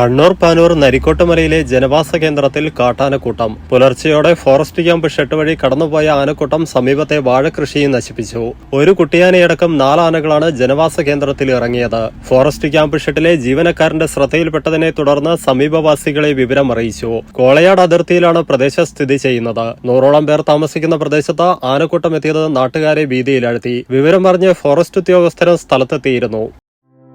കണ്ണൂർ പാനൂർ നരിക്കോട്ടുമലയിലെ ജനവാസ കേന്ദ്രത്തിൽ കാട്ടാനക്കൂട്ടം. പുലർച്ചെയോടെ forest camp ഷെട്ട് വഴി കടന്നുപോയ ആനക്കൂട്ടം സമീപത്തെ വാഴകൃഷിയും നശിപ്പിച്ചു. ഒരു കുട്ടിയാനയടക്കം നാലാനകളാണ് ജനവാസ കേന്ദ്രത്തിൽ ഇറങ്ങിയത്. ഫോറസ്റ്റ് ക്യാമ്പ് ഷെട്ടിലെ ജീവനക്കാരന്റെ ശ്രദ്ധയിൽപ്പെട്ടതിനെ തുടർന്ന് സമീപവാസികളെ വിവരം അറിയിച്ചു കോളയാട് അതിർത്തിയിലാണ് പ്രദേശം സ്ഥിതി ചെയ്യുന്നത്. നൂറോളം പേർ താമസിക്കുന്ന പ്രദേശത്ത് ആനക്കൂട്ടം എത്തിയത് നാട്ടുകാരെ ഭീതിയിലാഴ്ത്തി. വിവരമറിഞ്ഞ് ഫോറസ്റ്റ് ഉദ്യോഗസ്ഥരും സ്ഥലത്തെത്തിയിരുന്നു.